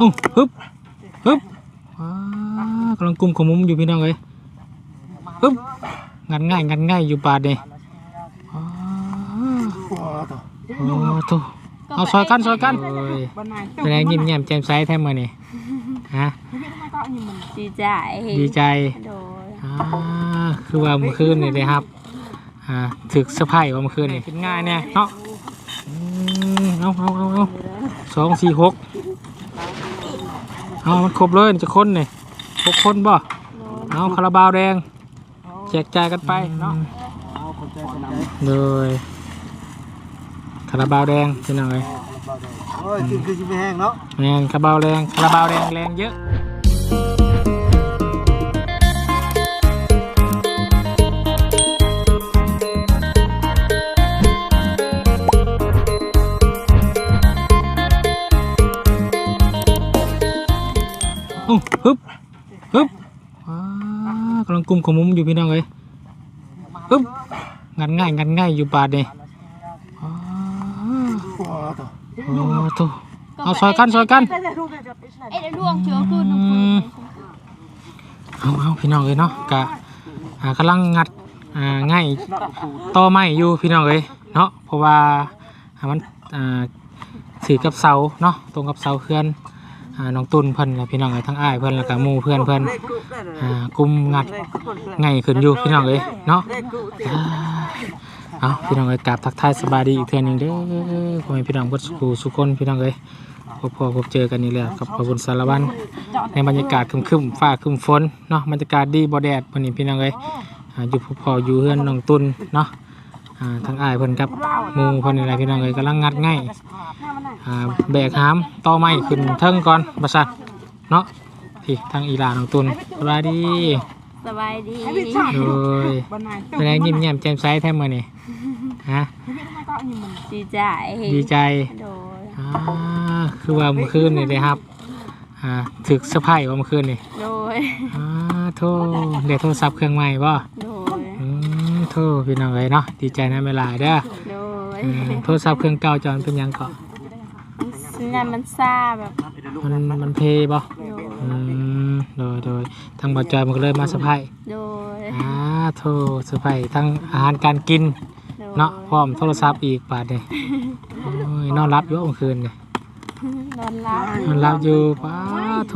อุ้งฮึบฮึบว้ากำลังกุมขมุมอยู่พี่น้องเลยฮึบงันง่ายงันง่ายอยู่บาดนี่ว้าโอ้โถเอาซอยกันซอยกันโอ้ยเป็นไงยิ้มแย้มแจ่มใสแท้เมื่อนี่ฮะดีใจดีใจโดยอ่าคือว่าเมื่อคืนนี่เลยครับอ่าถึกสะพายว่าเมื่อคืนนี่เป็นง่ายเนี่ยเนาะอืมเอาเอาเอาเอาสองสี่หก เอามันครบเลยจะคนนี่หกคนบ่เอาคาราบาวแดงแจกจ่ายกันไปเนาะเลยคาราบาวแดงเป็นยังไงโอ้ยคือคือสิไปแห้งเนาะแมนคาราบาวแดงคาราบาวแดงแรงเยอะ อ้ฮึบฮึบว้ากำลังกุมขมุมอยู่พี่น้องเลยฮึบงันง่ายงันง่ายอยู่บาดนี่ว้าโอ้โอ้โถเอาซอยกันซอยกันเอ้ยเดี๋ยวงเชียวคือน้ำอืปืนมเอาเอาพี่น้องเลยเนาะกะกำลังงัดง่ายต่อไม้อยู่พี่น้องเลยเนาะเพราะว่ามันอ่าถือกับเสาเนาะตรงกับเสาเพื่อน อ่าน้องตุนเพิ่นและพี่น้องเลยทั้งอ้ายเพิ่นแล้วก็หมู่เพื่อนเพิ่นอ่ากุมงัดง่ายขึ้นอยู่พี่น้องเลยเนาะอ่าเอาพี่น้องเลยกราบทักทายสบายดีอีกเทื่อหนึงเด้อพ่อแม่พี่น้องก็สุขสุขคนพี่น้องเลยพบพอพบเจอกันนี่แหละกับพระบุญสารวันในบรรยากาศครึมๆฟ้าครึมฝนเนาะบรรยากาศดีบ่แดดวันนี้พี่น้องเอ้ยอ่าอยู่พอพออยู่เฮือนน้องตุนเนาะ อ่าทั้งอ้ายเพิ่นกับหมู่เพิ่นนี่แหละพี่น้องเอ้ยกำลังงัดง่ายอ่าแบกหามต่อไม้ขึ้นเทิงก่อนบ่ซันเนาะที่ทางอีหลาน้องตุนสบายดีสบายดีโดยเป็นไงยิ้มแย้มแจ่มใสแท้มื้อนี้ฮะดีใจดีใจโดยอ่าคือว่าเมื่อคืนนี่เลยครับอ่าถึกเซอร์ไพรส์ว่าเมื่อคืนนี่โดยอ่าโทรเดี๋ยวโทรศัพท์เครื่องใหม่บ่โดยอืม โทษพี่น้องเลยเนาะดีใจนะเวลาเด้อโดยอืมโทรศัพท์เครื่องเก่าจอนเป็นหยังเกาะสัญญาณมันซาแบบมันมันเพย์บ่โดยอืมโดยโดยทางบอจอยมันก็เลยมาสะพายโดยอ่าโทษสะพายทั้งอาหารการกิน โดยเนาะพร้อมโทรศัพท์อีกบาทเลยโอ้ยนอนรับอยู่เมื่อคืนเนี่ยนอนหลับนอนรับอยู่ป้าโท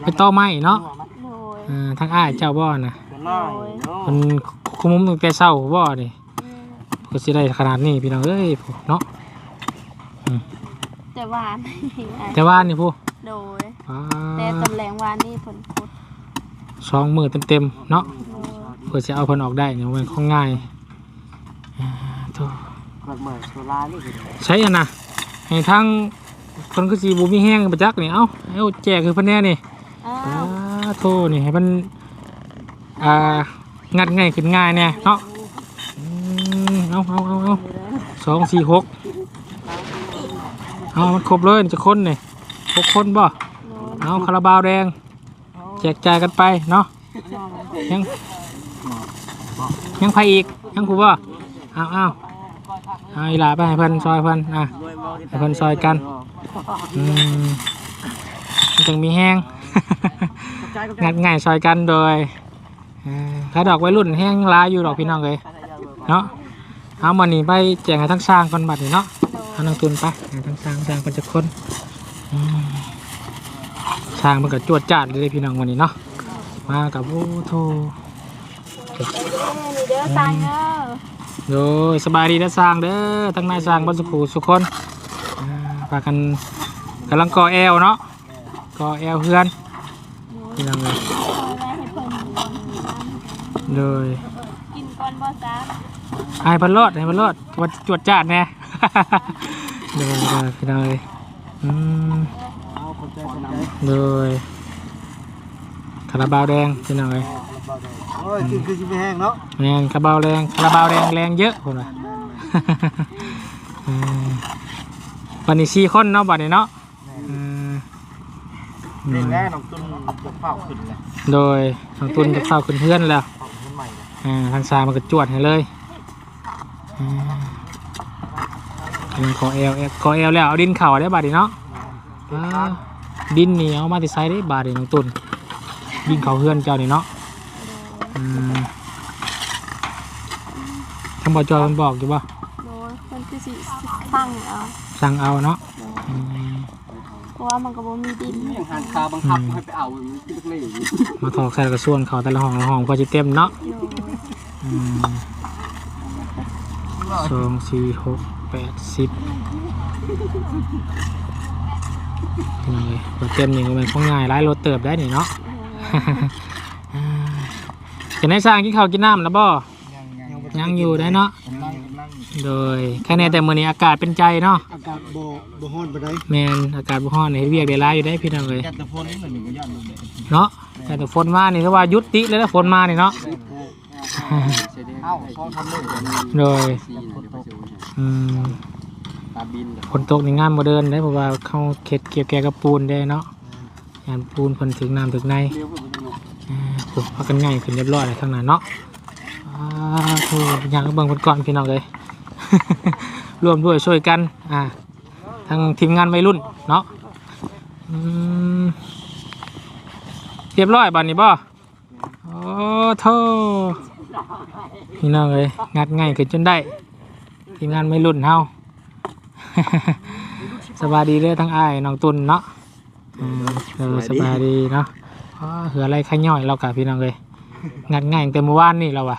ไปต่อไม้เนาะโดยอ่าทั้งอ้ายเจ้าบ่อนะเป็ นร้อยเนาะมันคุมมุมตั้งแต่เช้าบ่นี่ก็สิได้ขนาดนี้พี่น้องเอ้ยเนาะแต่วานแต่ว่านี่ผู้โดยป้าแต่ตำแหลงวานนี่ผลพุดสองมือเต็มๆเนาะโดยเพื่อจะเอาเพิ่นออกได้เนี่ยมันของง่ายอ่าโธ่เกิดใหม่โซลานี่คือใช้อันน่ะให้ทั้งคนคือสีบูมีแห้งประจักษ์นี่เอ้าเอาแจกคือเพิ่นแน่นี่อ้าอ่าวโธ่นี่ให้มัน อ่างัดง่ายขึ้นง่ายแน่เนาะอืมเอาเอาเอาเอาสองสี่หกเอามันครบเลยจะค้นนี่หกคนบ่เอาคาราบาวแดง แจกจ่ายกันไปเนาะยังยังใครอีกยังครูบ่เอาเอาเอาอีหลาไปให้เพิ่นซอยเพิ่นอะให้เพิ่นซอยกันอืมมันจึงมีแห้งงัดง่ายซอยกันโดย ถ้าดอกวัยรุ่นแห้งหลายอยู่ดอกพี่น้องเลยเนาะเอามานี่ไปแจกให้ทั้งสร้างคนบัดนี่เนาะเอานังตุนไปให้ทั้งสร้างสร้างคนจะคนอืมช้างมันก็จวดจ้าดเลยพี่น้องวันนี้เนาะมากับโอ้โทนี่เด้อตังเด้อโดยสบายดีนะสร้างเด้อทั้งนายสร้างบรรสุขสุขคนอ่าพากันกำลังก่อแอลเนาะก่อแอลเพื่อนพี่น้องเลย คอยไว้ให้เพิ่น โดยกินก่อนบ่จ้าให้เพันรอดให้เพันรอดวัดจวดจ้าดแน่ โดยโดยพี่น้องเลยอืมเอาคนใจคนใจโดยคาราบาวแดงพี่น้องเลยโอ้ยคือคือสิไปแห้งเนาะแรงคาราบาวแรงคาราบาวแรงแรงเยอะคนละอืมวันนี้สี่คนเนาะบัดนี้เนาะอืมเล่นแน่น้องตุ้นจะเฝ้าขึ้นเลยโดยทางตุนจะเข้าขึ้นเพื่อนแล้ว เอ่าทางซ้ายมันก็จวดให้เลยอ่าเป็นขอเอลเอลขอเอลแล้วเอาดินเข่าได้บัดนี้เนาะอ่าดินนี่เอามาติไซได้บาดนี่น้องตุนดินเขาเฮือนเจ้านี่เนาะอืมคำบอกจอยมันบอกอยู่ป่ะโดยมันคือสิฟังเอาสั่งเอาเนาะโดยอืมเพราะว่ามันก็บ่มีดินอย่างหันคาบังคับให้ไปเอามันที่เล็กๆมาถอกใส่กระส่วนเขาแต่ละห้องละห้องก็จะเต็มเนาะ โดยอืม สองสี่หกแปดสิบนี่เลยรถเต็มนี่ก็เป็นของง่ายไล่รถเติบได้นี่เนาะอ่าจะได้สร้างกินข้าวกินน้ำแล้วบ่ยังอยู่ได้เนาะโดยแค่ในแต่มื้อนี้อากาศเป็นใจเนาะอากาศบ่บ่ฮ้อนปานใดแมนอากาศบ่ร้อนนี่เฮ็ดเวียกได้หลายอยู่ได้พี่น้องเอ้ยแต่ฝนนี่มันก็ย่านเนาะแต่แต่ฝนมานี่ถ้าว่ายุติเลยนะฝนมานี่เนาะ เอ้าสองคำเลยโดยซีนะเดี๋ยวไปซื้อให้อืมตาบินกับฝนตกในงานบ่เดินได้เพราะว่าเขาเข็ดเกี่ยวแกกับปูนได้เนาะงานปูนเพิ่นถึงน้ำถึงในเลี้ยวไปบนถนนอ่าโอ้พักกันง่ายขึ้นเรียบร้อยแล้วข้างหน้าเนาะอ่าโหอยากให้เบิ่งเพิ่นก่อนพี่น้องเลยร่วมด้วยช่วยกันอ่าทางทีมงานวัยรุ่นเนาะอืมเรียบร้อยบัดนี้บ่โอ้โธ่ พี่น้องเลยงัดง่ายขึ้นจนได้ ทีมงานวัยรุ่นเฮาสบายดีเลยทั้งอ้ายน้องตุนเนาะอืมเออสบายดีเนาะอ๋อเหืออะไรขย่อยเรากับพี่น้องเลยงัดง่ายตั้งแต่เมื่อวานนี่เราอะ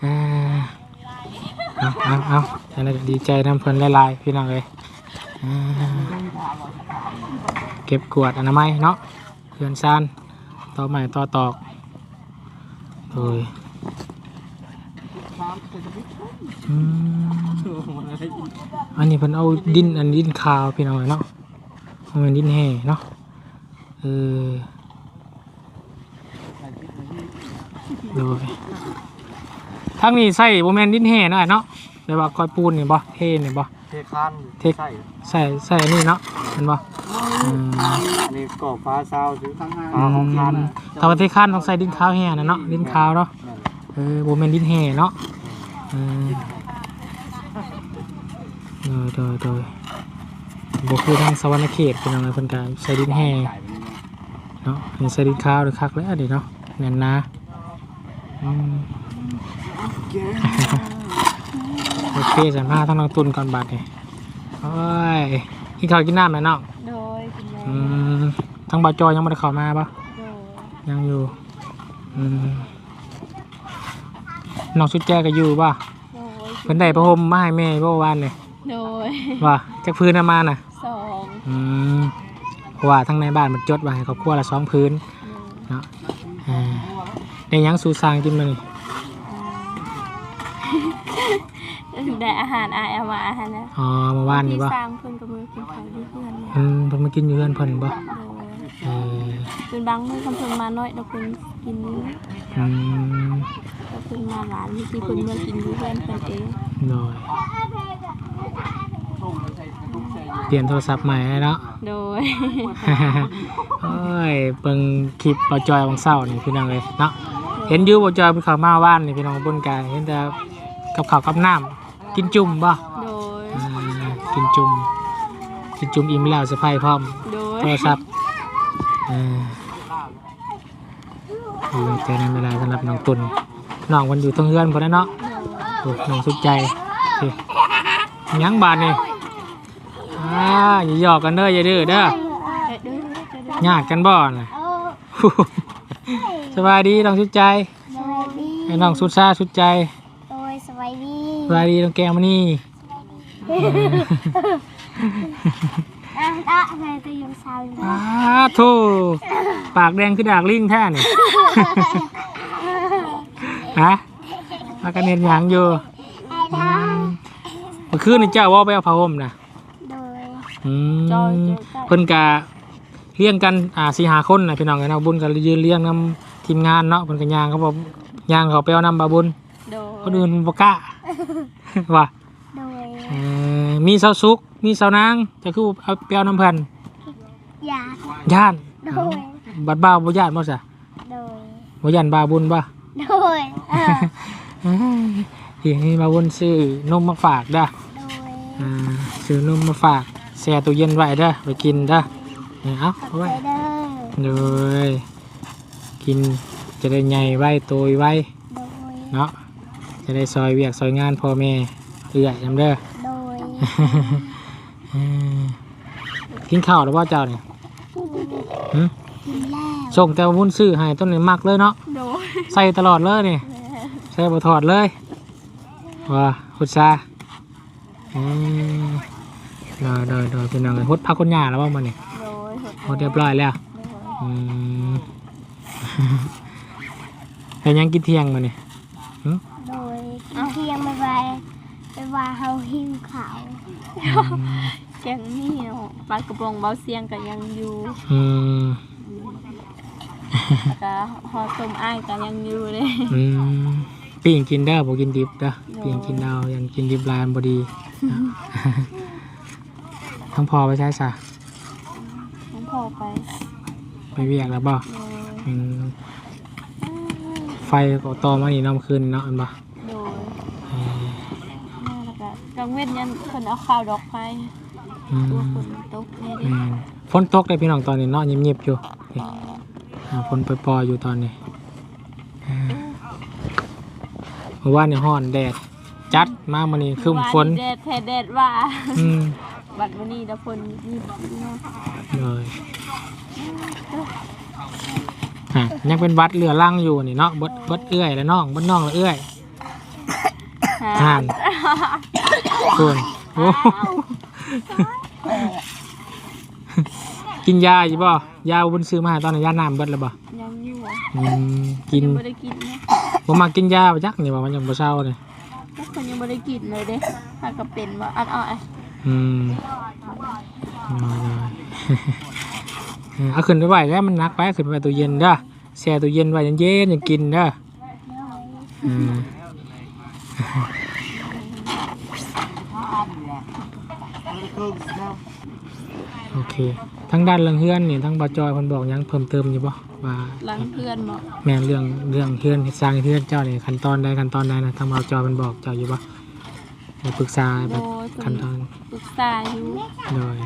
เออเอาเอาเอาอันนั้นก็ดีใจน้ำเพลินหลายๆพี่น้องเลยอ่าเก็บกวาดอนามัยเนาะเพื่อนซานต่อใหม่ต่อตอก โดยอืมอันนี้เพิ่นเอาดินอันดินขาวพี่น้องเนาะเอาเป็นดินแห่เนาะเออโดยทางนี้ใส่บ่แม่นดินแห่เนาะอ้ายเนาะแต่ว่าคอยปูนนี่บ่เทนี่บ่เทคานเทใช่ใส่ใส่อันนี้เนาะเห็นบ่อืม นี่ก่อฟ้าซาวซื้อข้างหน้าอืฟ้าของคานมถ้าว่าเทคานต้องใส่ดินขาวแห่นะเนาะดินขาวเนาะเออบ่แม่นดินแห่เนาะเออโดยโดยโดยบ่คือทางสวรรณเขตพี่น้องเอ้ยเพิ่นก็ใส่ดินแห่เนาะมีใส่ดินขาวหรือคักแล้วดิเนาะแน่นนะอืมโอเคสัมภาษณ์ทั้งน้องตุนก่อนบาดเลยโอ้ยกินข้าวกินน้ำไหมน้องโดยคุณแม่ อืมทั้งบาจอยยังไม่ได้เข้ามาปะโดยยังอยู่อืมน้องชุดแจก็อยู่ปะโดยเพิ่นได้ประหมมาให้แม่เมื่อวานเลยโดยว่าจากพื้นน่ะมาน่ะ สองอืมเพราะว่าทั้งในบ้านมันจดไว้ให้ครอบครัวละสองพื้น เนาะอ่าได้หยังสูสร้างกินมานี่ ได้อาหารอายเอามาอาหารนะอ๋อเมื่อวานนี่ที่ปะสร้างเพิ่นกับมือกินข้าวดีเพื่อนเนี่ยอืมเพิ่นมากินอยู่เพื่อนเพิ่นปะโดยเออเป็นบางมื้อคำเพิ่นมาน้อยเราเพิ่นกินอืมเราเพิ่นมาหลานมีที่เพิ่นเมื่อกินอยู่เพื่อนเพิ่นเองหน่อยเปลี่ยนโทรศัพท์ใหม่แล้วเนาะ โดย เอ้ยเบิ่งคลิปบอจอยวังเศร้านี่พี่น้องเลยเนาะเห็นอยู่บอจอยเป็นข่าวมาว่านนี่พี่น้องบนกายเห็นแต่กับข้าวกับน้ำ กินจุ่มบ่โดย อ่ากินจุ่มกินจุ่มอิ่มแล้วสะพายพร้อม โดย โทรศัพท์เออดีใจในเวลาสำหรับน้องตุนน้องวันอยู่ตรงเฮือนพอแล้วเนาะโอ้น้องสุดใจโอเคยังบาดนี่อ่าอย่าหยอกกันเด้ออย่าดื้อเด้อเอ้ยเด้อเด้อเด้อญาติกันบ่น่ะสบายดีน้องสุดใจสวัสดีไอ้น้องสุดซาสุดใจโดยสวัสดี สบายดีน้องแก้วมานี่อะอะเธอจะยังสาวอยู่อ้าโธ่ปากแดงคือดากลิงแท้นี่ ฮะปากกันเนียนหยังอยู่อืมเมื่อคืนนี่เจ้าว่าไปเอาผ้าห่มนะโดยอืมจอยเจอกันเพิ่นกะเลี้ยงกันอ่าสี่หาคนนะพี่น้องกันเอาบุญกันยืนเลี้ยงนำทีมงานเนาะเพิ่นก็ย่างเขาบอกย่างเขาไปเอานำบาบุญโดยคนอื่นบ่กล้า ว่าโดยเอ่อมีเสาสุกมีเสานางจะคือเอาเปียวน้ำเพันอยากย่านโดยบัดบ้าวบ่ย่านบ่ซะโดยบ่ย่านบาบุญบ่โดยเออที่ให้บาบุญซื้อนมมาฝากเด้อ โดยอ่าซื้อนมมาฝากแช่ตู้เย็นไว้เด้อไปกินเด้อนี่เอาเอาไว้ไปเด้อเลยกินจะได้ใหญ่ไว้โตยไว้โดยเนาะ จะได้ซอยเวียกซอยงานพ่อแม่เอื้อยจำเด้อ โดยอืมกินข้าวแล้วว่าเจ้าเนี่ยหึกินแล้วส่งแต่วุ้นซื้อให้ต้นนี้มักเลยเนาะ โดยใส่ตลอดเลยนี่ใส่บ่ถอดเลยว่าพุทธาอืมเดยเดยเดยเป็นยังไงฮดพักคนหยาแล้วว่ามันนี่โดยฮดเรียบร้อยแล้วโดยอืมเป็นยังกินเที่ยงมานี่โดยกินเที่ย งไปไปไปว่าเฮาหิวข้าวแกงนี่เนาะปลากระป๋องเบาเสียงก็ยังอยู่อืมก็หอต้มอ้ายก็ยังอยู่เลยอืมปิ้งกินเด้อบ่กินดิบเด้อปิ้งกินดาวยันกินดิบลายมันบ่ดีนะทั้งพอไปใช้ซะน้องพ่อไปไปเวียกแล้วบ่โดยอืมไฟก็ต่อมานี่เน้ำคืนเนาะอันบ่ โดย เอ่อ มาแล้วก็กลาง เว้นยันคนเอาข้าวดอกไฟอืมตัวฝนตกนี่อืเด้มฝนตกเลยพี่น้องตอนนี้เนาะเงียบๆอยู่นี่อ่าฝนปล่อยๆอยู่ตอนนี้อ่าเมื่อวานนี่ฮ้อนแดดจัดมามื้อนี้ครึ้มฝนว่าแดดแท้แดดว่า อืมบัดวันนี้แล้วฝนนี่เนาะเลยอะยังเป็นวัดเรือล่างอยู่นี่เนาะเบดเบดเอื้อยแล้วน้องเบดน้องแล้วเอื้อย ห่านคุณโอ้กินยาอยู่บ่ยาบุญซื้อมาให้ตอนนี้ยาน้ำเบิดแล้วบ่ยังอยู่อะอืมกินยังไม่ได้กินนะบ่มากินยาไปจักนี่บ่มันยังบ่เศร้าเลยทุกคนยังไม่ได้กินเลยเด้ถ้าก็เป็นว่าอัดอ้อยอืมน้อยๆเออเอาขึ้นไปไว้แล้วมันหนักไปเอาขึ้นไปไว้ตู้เย็นเด้อแช่ตู้เย็นไว้เย็นๆอย่ากินเด้ออืม โอเค ทั้งด้านเรื่องเฮือนนี่ทั้งบาจอยเพิ่นบอกหยังเพิ่มเติมอยู่บ่ว่าหลังเพื่อนบอกแม่นเรื่องเรื่องเฮือนสร้างเฮือนเจ้านี่ขั้นตอนใดขั้นตอนใดนะทั้งบาจอยเพิ่นบอกเจ้าอยู่บ่ได้ปรึกษาโดแบบยขั้นตอนปรึกษาอยู่โดย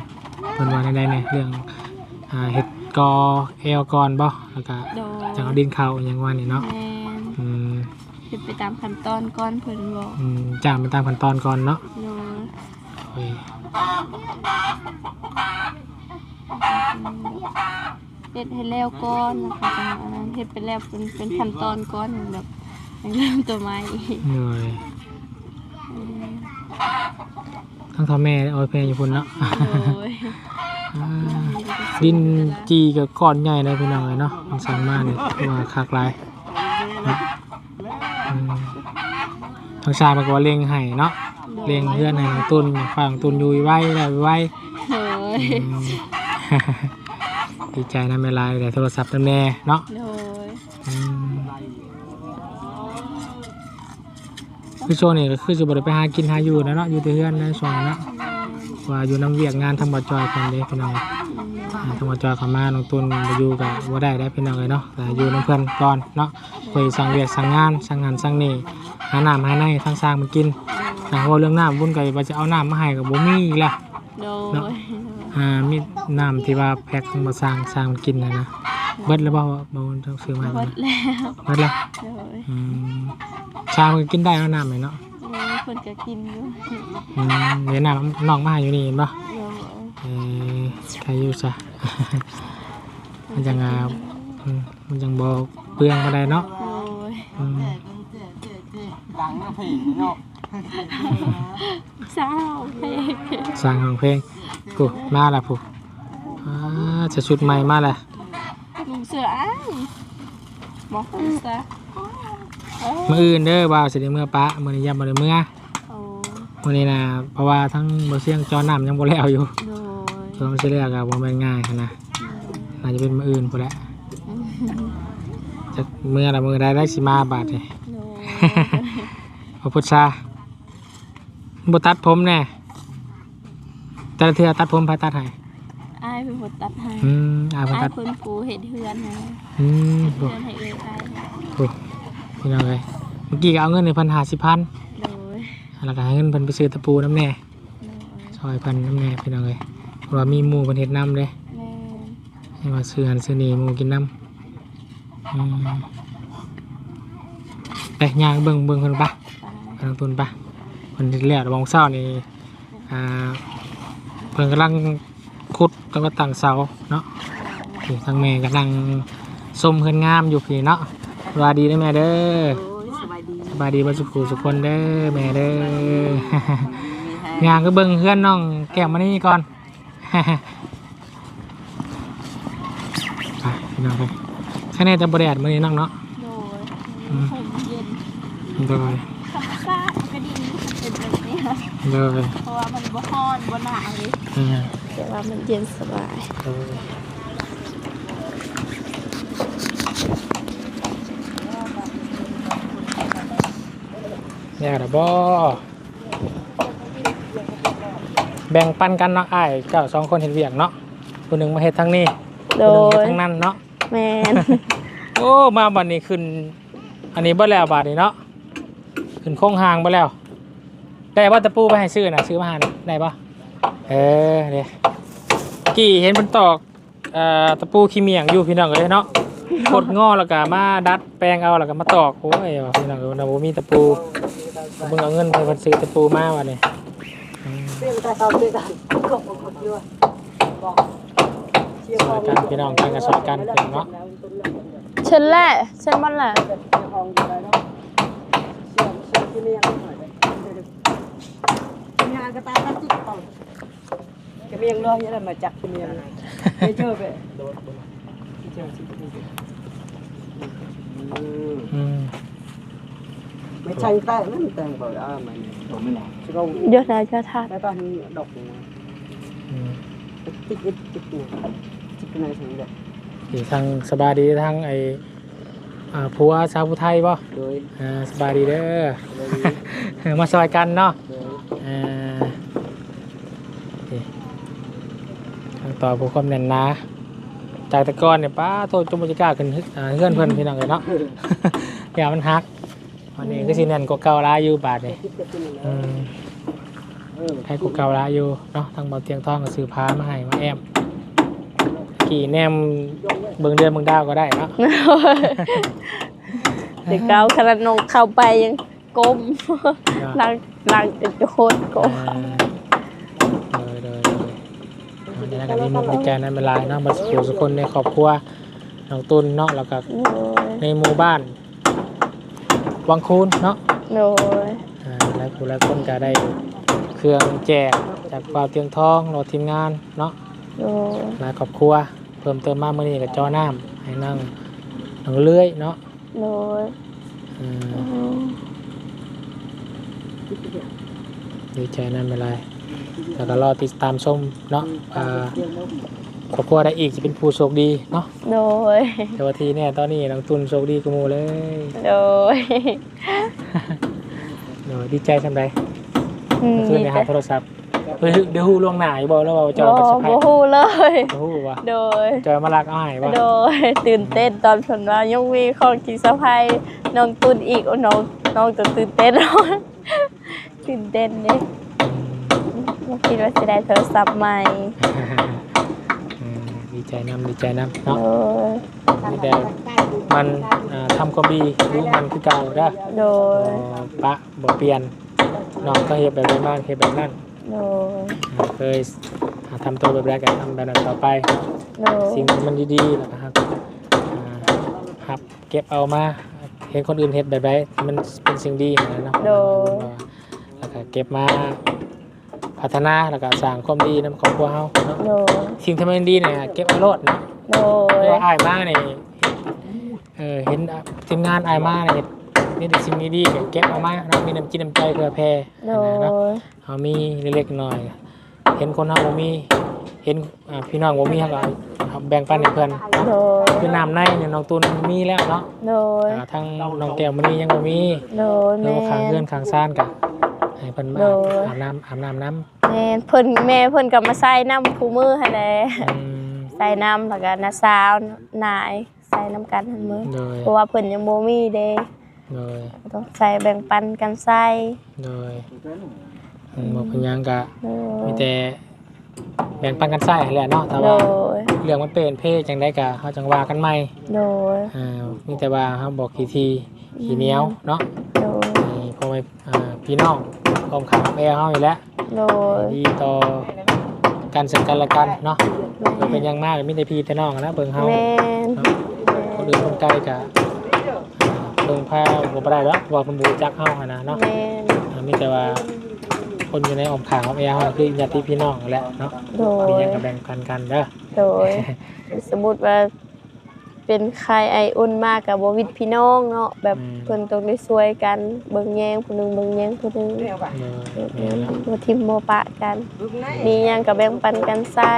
เพิ่นว่าในใดเนี่ยเรื่องอ่าเฮ็ดกอเอลก่อนบ่แล้วก็โดยจังเอาดินเข้าอหยังว่านี่เนาะ แม่นอืม เป็นไปตามขั้นตอนก่อนเพิ่นบอกอืมจ้างไปตามขั้นตอนก่อนเนาะโดยโอ้ยเฮ็ดให้แล้วก่อนนะคะจังอันนั้นเฮ็ดไปแล้วเป็นเป็นขั้นตอนก่อนแบบยังเริ่มตัวใหม่อีกเหนื่อยทั้งพ่อแม่เอาไปเพลงอยู่พุ่นเนาะโดยอ่าดินจีกับก้อนใหญ่เลยพี่น้องเลยเนาะมันสั่งมากเนี่ยว่าคักหลายครับอืม ทางชาติมันก็ว่าเลี้ยงไห้เนาะเลี้ยงเพื่อนให้น้องตุนฝั่งตุนอยู่ไว้ได้ไว้โดยอืม ดีใจนะเวลาแต่โทรศัพท์นั่นแน่เนาะโดยอืมคือช่วงนี้ก็คือจะบริไปหากินหาอยู่นะเนาะอยู่แต่เพื่อนนะช่วงนี้เนาะ ว่าอยู่น้ำเวียกงานทำบัตรจอยกันเลยพี่น้องอ่าทางวัดจอยเขามาน้องตุนมาอยู่กับว่าได้ได้เป็นอะไรเนาะแต่อยู่น้ำเพื่อนก่อนเนาะคุยสั่งเวียกสั่งงานสั่งงานสั่งนี่หาน้ำหาในทั้งสร้างมันกินแต่ว่าเรื่องน้ำวุ่นกับว่าจะเอาน้ำมาให้กับบ่มีอีกแล้วโดเนาะยอ่ามีน้ำที่ว่าแพ็คมาสร้างสร้างมันกินนะนะเบิดแล้วบ่ว่าบ่ต้องซื้อมาหมบ่ดแล้วเบิดแล้วโดยอืมสร้างมันกินได้แล้วน้ำไหมเนาะ โดยคนก็กินอยู่อืมเดี๋ยวน้ำน้องมาให้อยู่นี่เห็นปะโดยเอ้ยใครอยู่ซะ มันจังอ่าอืมมันจังบ่เปลืองบ่ได้เนาะโดยอืมดังนะพี่เนาะเศร้าเพลงสร้างของเพลงกูมาและผู้อ่าจะชุดใหม่มาและลุงเสืออ้ายบอกลุงเสือเอ้ย มื่ออื่นเด้อบ่าวสิได้เมื่อปะมื้อนี้ยังบ่ได้เมื่อโอ้มื้อนี้นะเพราะว่าทั้งบ่เสียงจอน้ำยังบ่แล้วอยู่โดยส่วนมันสิแล้วก็บ่แม่นง่ายหั้นนะน่าจะเป็นมื้ออื่นพุ่นแหละจะเมื่อละมื้อใดได้สิมาบาดนี่ โดย พระพุทธชาบ่ตัดผมแน่แต่ละเทื่อตัดผมไผตัดให้อ้ายเป็นคนตัดให้อืมอาเพิ่นอ้ายตัดเพิ่นปูเห็ดเฮือนนะอืมเฮ็ดโอ้เฮือนให้เอ้ยอ้ายโห พี่น้องเอ้ยเมื่อกี้ก็เอาเงินให้เพิ่น50,000โดยแล้วก็ให้เงินเพิ่นไปซื้อตะปูน้ำแน่โดยซอยเพิ่นน้ำแน่พี่น้องเอ้ยโว่ามีหมู่เพิ่นเฮ็ดนํเด้แม่ให้ว่าซื้อหันซื้อนี่หมู่กินน้ำอืมไปย่างเบิ่งเบิ่งเพิ่นปะไปทางตุนปะเพิ่นเฮ็ดแล้ววงเช้านี่อ่าเพิ่นกำลังขุดแล้วก็ตั้งเสาเนาะนี่ทางแม่กำลังส้มเพิ่นงามอยู่พี่เนาะ สวัสดีเด้อแม่เด้อโอ้ยสบายดีสบายดีบ่สุขสุขคนเด้อแม่เด้อ ย่างก็เบิ่งเพื่อนน้องแก้มมานี่ก่อน ไปพี่น้องไปแค่นี้แต่บริแดดมื้อนี้น้องเนาะโดยอืมผมเย็นเลยธรรมชาติก็ดีเป็นแบบนี้ค่ะเลยเพราะว่ามันบ่ร้อนบ่หนาวเลยอืมแต่ว่ามันเย็นสบาย เลย อยากระบอแบ่งปันกันเนาะอ้ายเจ้าสองคนเห็นเวียกเนาะคนหนึ่งมาเฮ็ดทางนี้โดคนหนึ่งเฮ็ดยทางนั้นเนาะแมนโอ้มาบัดนี้ขึ้น อันนี้บ่แล้วบาดนี้เนาะขึ้นโค้งหางบ่แล้ว ได้บ่ตะปูไปให้ซื้อน่ะซื้อมาหาน่ะได้บ่เออเดี๋ยวกี่เห็นเพิ่นตอกเอ่อตะปูขี้เมียงอยู่พี่น้องเอ้ยเนาะกดงอแล้วก็มาดัดแปลงเอาแล้วก็มาตอกโอ้ยว่าพี่น้องเอ้ยนะบ่มีตะปู เบิ่งเอาเงินไปเพิ่นซื้อตะปูมาบัดนี้อืมเรื่องแต่เขาเรื่องกันก็บ่กดอยู่บอกเชียร์สอยกันพี่น้องกันก็สอยกันพี่น้องเนาะเชิญแหละเชิญมันแหละเชียร์ห้องอยู่ได้เนาะเชียร์เชียร์ที่นี่ยังหน่อยเลยงานก็ตามนั้นจุดต้องกระเมียงรอยังไงมาจักกระเมียงไม่เจอไปเจอสิอืม ไม่ใช่แต่นั่นแต่งบ่อ่ามันผมไม่หนาวเราเดี๋ยวนะจะทานได้ตอนนี้ดอกอืมติ๊กติ๊กติ๊กติ๊กติ๊กในถึงเด็กที่ทางสบายดีทางไอ้อ่าผัวชาวผู้ไทยบ่โดยอ่าสบายดีเด้อโดยมาซอยกันเนาะโดยอ่าโอเคทางต่อผู้ความแน่นหนาจากแตะกอนเนี่ยป้าโทษจมุจิกล้าขึ้นฮึอ่าเฮือนเพิ่นพี่น้องเลยเนาะอย่ามันฮัก วันนี้ก็สิแน่นกว่าเก่าหลายอยู่บาทนี่คิดจะเป็นยังไงอืมเออใครกว่าเก่าหลายอยู่เนาะทางเบาเตียงทองก็ซื้อพามาให้มาแอมกี่แนมเบิ่งเดือนเบิ่งดาวก็ได้เนาะเด็กเก้าขนาดนงเข้าไปยังก้มลังลังจะโคตรก้มอ่าเลยเลยเลยเอาอย่างนั้นก็มีมุกมีแกนนั้นเป็นไรเนาะมาสู่สุกคนในครอบครัวน้องตุนเนาะแล้วก็โดยในหมู่บ้าน วังคูนเนาะโดยอ่าหลายผู้หลายคนก็ได้เครื่องแจกจากเปล่าเตียงทองเราทีมงานเนาะโดยหลายครอบครัว เพิ่มเติมมากเมื่อนี้กับจอน้ำให้นั่งนั่งเลื่อยเนาะโดยอืมอืมดีใจนั่นเป็นไรแล้วก็รอติดตามชมเนาะอ่า ครอบครัวได้อีกจะเป็นผู้โชคดีเนาะโดย แต่ว่าทีเนี่ยตอนนี้น้องตุนโชคดีกูมูเลย โดยเดี๋ยวดีใจทำไรอืมคืนในหาโทรศัพท์เฮ้ยเดี๋ยวฮู้ล่วงหน้าอีกบอกแล้วว่าจอยบ่กับสะพายบ่ฮู้เลย เดี๋ยวฮู้ว่าโดย จอยมาลักเอาให้ว่าโดยตื่นเต้นตอนผลว่ายังมีของกินสะพายน้องตุนอีกโอ้น้องน้องจะตื่นเต้น ตื่นเต้นเนี่ยไม่คิดว่าจะได้โทรศัพท์ใหม่อืม ดีใจน้ำดีใจน้ำเนาะโดยนี่แต่มันอ่าทำความดีรู้มันคือเก่าเด้อโดยบ่ปะบ่เปลี่ยนน้องก็เฮ็ดแบบนั้นบ้านเฮ็ดแบบนั้นโดยอ่าเคยอ่าทำตัวแบบแรกก็ทำแบบนั้นต่อไป โดยสิ่งที่มันดีๆแล้วก็ครับอ่าครับ เก็บเอามา เห็นคนอื่นเฮ็ดแบบใดมันเป็นสิ่งดีนะเนาะแล้วก็เก็บมา พัฒนาแล้วก็สร้างความดีนำครอบครัวเฮาเนาะโดยสิ่งที่มันดีเนี่ยเก็บเอาโลดเนาะโดยเราอายมาเนี่ยเออเห็นทีมงานอายมาเนี่ยนี่แต่สิ่งดีๆเนี่ยเก็บเอามาเรามีน้ำจิตน้ำใจเพื่อแพ่โดนะเนาะยเขามีเล็กๆหน่อยเห็นคนเฮาบ่มี เห็นอ่าพี่น้องบ่มีเฮาก็เอาแบ่งปันให้เพิ่นโดยคือน้ำในเนี่ยน้องตุนมีแล้วเนาะโดยอ่าทั้งน้องแก้วมันนี่ยังบ่มี โดยแล้วแม่ข้างเพื่อนข้างซ่านก็ ให้เพิ่นมาโดยอาบน้ำอาบน้ำน้แม่เพิ่นแม่เพิ่นก็มาใส่น้ำคู่มือให้แหละำอืม ใส่น้ำแล้วก็น้าสาวนายใส่น้ำกันทั้งมือโดยเพราะว่าเพิ่นยังบ่มีเด้โดยต้องใส่แบ่งปันกันใส่โดยอืมบ่เป็นหยังก็โดมียแต่แบ่งปันกันใช้แหละเนาะแต่โดว่ายเรื่องมันเป็นเพศจังได้กะเฮาจังว่ากันใหม่โดยอ่ามีแต่ว่าเฮาบอกกี่ทีขี้เหนียวเนาะโดยนี่พ่อแม่อ่าพี่น้อง พร้อมขาแม่เฮาอยู่แล้วโดยดีต่อกันซึ่งกันและกันเนาะเพิ่นเป็นอยังมากมีแต่พี่แต่น้องนะเบิ่งเฮาแม่นเนาะคนอื่นคนไกลกะเบิ่งพาบ่ได้แล้วว่าเพิ่นบ่รู้จักเฮาหันนะเนาะแม่นอ่ามีแต่ว่าคนอยู่ในอ้อมข้างของแอร์เฮาคือญาติพี่น้องนั่นแหละเนาะโดมียหยังก็แบ่งปันกันเด้อ โดยสมมุติว่า เป็นใครไออุ่นมากกับบ่วิดพี่น้องเนาะแบบเพิ่นต้องได้ช่วยกันเบิ่งแยงผู้หนึงเบิ่งแยงผู้หนึงเรียกว่าเออแม่นแล้วบ่ทิมบ่ปะกัน ลูกไหนมีหยังก็แบ่งปันกันใส่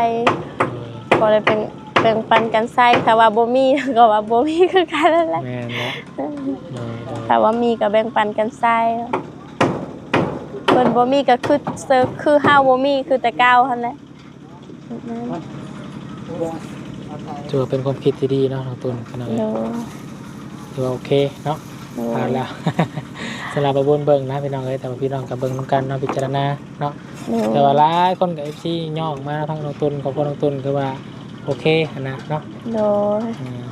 เออบ่ได้เป็นแบ่งปันกันใส่ถ้าว่าบ่มี ก็ว่าบ่มีคือกันนั่นแหละแม่นแล้วเออเออถ้าว่ามีก็แบ่งปันกันใส่เพิ่นบ่มีก็คือเซิร์ฟคือเฮาบ่มีคือแต่เก่าหั่นแหละ ถือว่าเป็นความคิดที่ดีเนาะน้องตุนขนาดโดนี้ยถือว่าโอเคเนาะโดผ่านยแล้ว สำหรับประบุญเบิ่งนะพี่น้องเอ้ยแต่ว่าพี่น้องกับเบิ่งนํกันเนาะพิจารณาเนาะแต่ว่าหลายคนกับ FC ย่องมาทั้งน้องตุนของพ่อน้องตุนคือว่าโอเคหั้นนะเนาะโดยอืม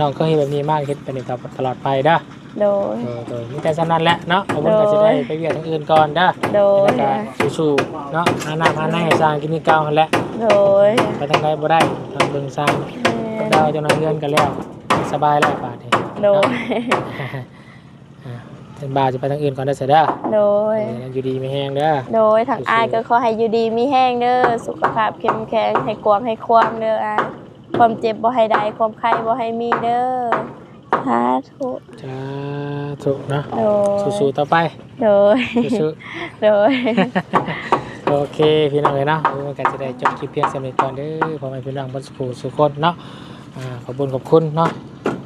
น้องก็เฮ็ดแบบนี้มากเฮ็ดไปในตลอดไปเด้อ โดยโดยโดยมีแต่สำนันแหละเนาะเอาบุญก็สิได้ไปเวียดทางอื่นก่อนเด้อโดย แล้วก็สู้ๆเนาะหาน้ำหาในให้สร้างกินนี่เก่าหั่นแหละโดย ไปทางใดบ่ได้ทาง เบิ่งสร้างแม่ดาวเจ้านายเรือนกันแล้ว สบายแล้วบาดนี้โดยอ่าเป็นบาจะไปทางอื่นก่อนได้อเสียเด้อโดยเอออยู่ดีไม่แห้งเด้อโดยทางอายก็ขอให้อยู่ดีมีแห้งเด้อสุขภาพเข้มแข็งให้กวางให้ควางเด้ออายความเจ็บบ่ให้ได้ความไข้บ่ให้มีเด้อสาธุจ้าถูกเนาะโดยสู้ๆต่อไปโดยสู้โดยๆ โอเคพี่น้องเลยเนาะมันก็จะได้จบคลิปเพียงสำเร็จก่อนเด้อพ่อแม่พี่น้องบนสุขสุขคนเนาะอ่าขอบคุญขอบคุณเนาะ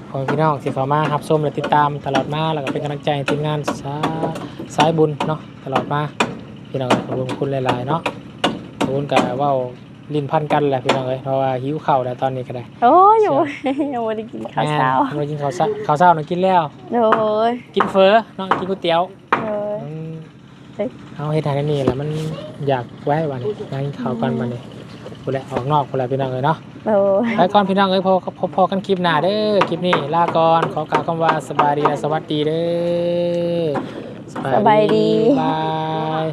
พ่อแม่พี่น้องที่เข้ามารับชมและติดตามตลอดมาแล้วก็เป็นกำลังใจให้ทีมงานสาสายบุญเนาะตลอดมาพี่น้องขอบคุณขอบคุณหลายๆเนาะขอบคุณกับว่าลิ้นพันกันแหละพี่น้องเลยเพราะว่าหิวข้าวแล้วตอนนี้ก็ได้โอ้ยยังบ่ยังบ่ได้กินข้าวเช้าแม่นบ่ได้กินข้าวเช้าข้าวเช้าน่ะกินแล้วโดยกินเฟอเนาะกินก๋วยเตี๋ยวโดยอืม เฮ้ยเอาเฮ็ดให้นี่แหละมันอยากไว้วันนี้งานข้าวก่อนวันนี้พูดแล้วออกนอกพูดแล้วพี่น้องเลยเนาะโดยไปก่อนพี่น้องเอ้ยพอพอพอกันคลิปหน้าเด้อคลิปนี้ลาก่อนขอกล่าวคำว่าสบายดีและสวัสดีเด้อสบายดีบาย